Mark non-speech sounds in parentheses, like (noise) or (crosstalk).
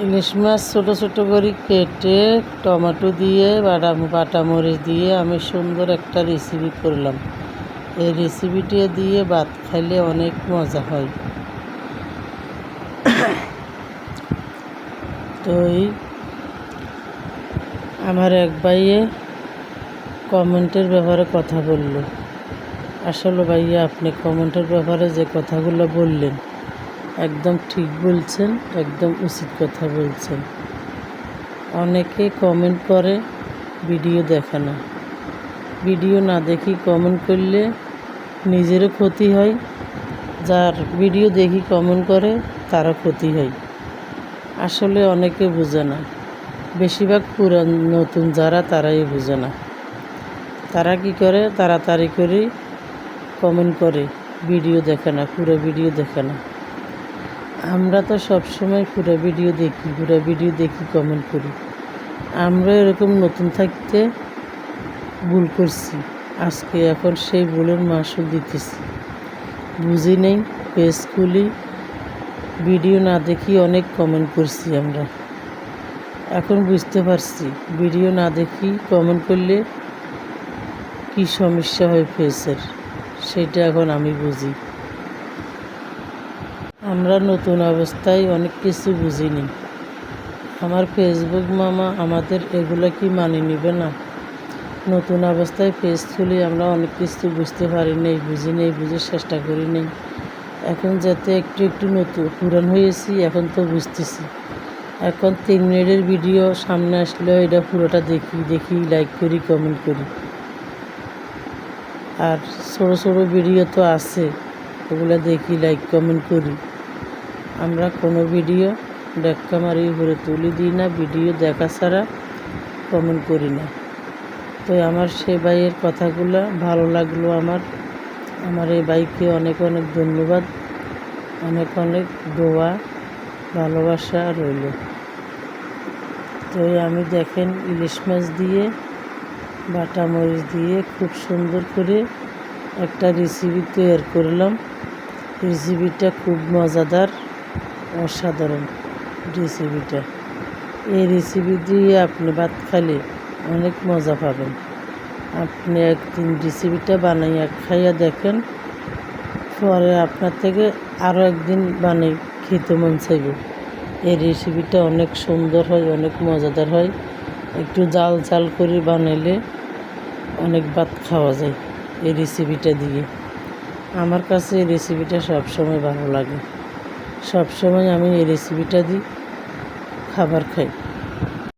ইলিশ মাছ ছোটো ছোটো করে কেটে টমেটো দিয়ে, বাটা বাটা মরিচ দিয়ে আমি সুন্দর একটা রেসিপি করলাম। এই রেসিপিটি দিয়ে ভাত খাইলে অনেক মজা হয়। (coughs) তো আমার এক ভাইয়ে কমেন্টের ব্যাপারে কথা বলল। আসলে ভাইয়া, আপনি কমেন্টের ব্যাপারে যে কথাগুলো বললেন একদম ঠিক বলছেন, একদম উচিত কথা বলছেন। অনেকে কমেন্ট করে ভিডিও দেখে না। ভিডিও না দেখি কমেন্ট করলে নিজেরও ক্ষতি হয়, যার ভিডিও দেখি কমেন্ট করে, তারও ক্ষতি হয়। আসলে অনেকে বোঝে না। বেশিরভাগ পুরান নতুন যারা, তারাই বোঝে না। তারা কি করে? তাড়াতাড়ি করে কমেন্ট করে ভিডিও দেখে না, পুরো ভিডিও দেখে না। আমরা তো সবসময় পুরো ভিডিও দেখি পুরো ভিডিও দেখি কমেন্ট করি। আমরা এরকম নতুন থাকতে ভুল করছি। আজকে এখন সেই ভুলের মাসুল দিতেছি। বুঝি নেই পেজ খুলি, ভিডিও না দেখি অনেক কমেন্ট করছি আমরা। এখন বুঝতে পারছি, ভিডিও না দেখি কমেন্ট করলে কী সমস্যা হয় ফেসের সেটা এখন আমি বুঝি। আমরা নতুন অবস্থায় অনেক কিছু বুঝিনি। আমার ফেসবুক মামা আমাদের এগুলো কি মানে নিবে না? নতুন অবস্থায় ফেস খুলি আমরা অনেক কিছু বুঝতে পারি নেই, বুঝি নেই বুঝার চেষ্টা করি নেই। এখন যাতে একটু একটু নতুন পুরান হয়েছি, এখন তো বুঝতেছি। এখন তিন মিনিটের ভিডিও সামনে আসলেও এটা পুরোটা দেখি দেখি লাইক করি কমেন্ট করি। আর ছোটো ছোটো ভিডিও তো আছে, ওগুলো দেখি লাইক কমেন্ট করি। আমরা কোনো ভিডিও দেখা মারি উপরে তুলি দিই না, ভিডিও দেখা ছাড়া কমেন্ট করি না। তো আমার সে ভাইয়ের কথাগুলো ভালো লাগল আমার। আমার এই ভাইকে অনেক অনেক ধন্যবাদ। অনেক অনেক দোয়া, ভালোবাসা রইল। তো আমি দেখেন ইলিশ মাছ দিয়ে, বাটা মরিচ দিয়ে খুব সুন্দর করে একটা রেসিপি তৈরি করলাম। রেসিপিটা খুব মজাদার। অসাধারণ রেসিপিটা এই রেসিপি দিয়ে আপনি ভাত খাইলে অনেক মজা পাবেন। আপনি একদিন রেসিপিটা বানাইয়া খাইয়া দেখেন, পরে আপনার থেকে আরও একদিন বানাই খেতে মন চাইবে। এই রেসিপিটা অনেক সুন্দর হয়, অনেক মজাদার হয়। একটু জাল জাল করে বানাইলে অনেক ভাত খাওয়া যায় এই রেসিপিটা দিয়ে। আমার কাছে এই রেসিপিটা সবসময় ভালো লাগে। সবসময় আমি এই রেসিপিটা দিই খাবার খাই।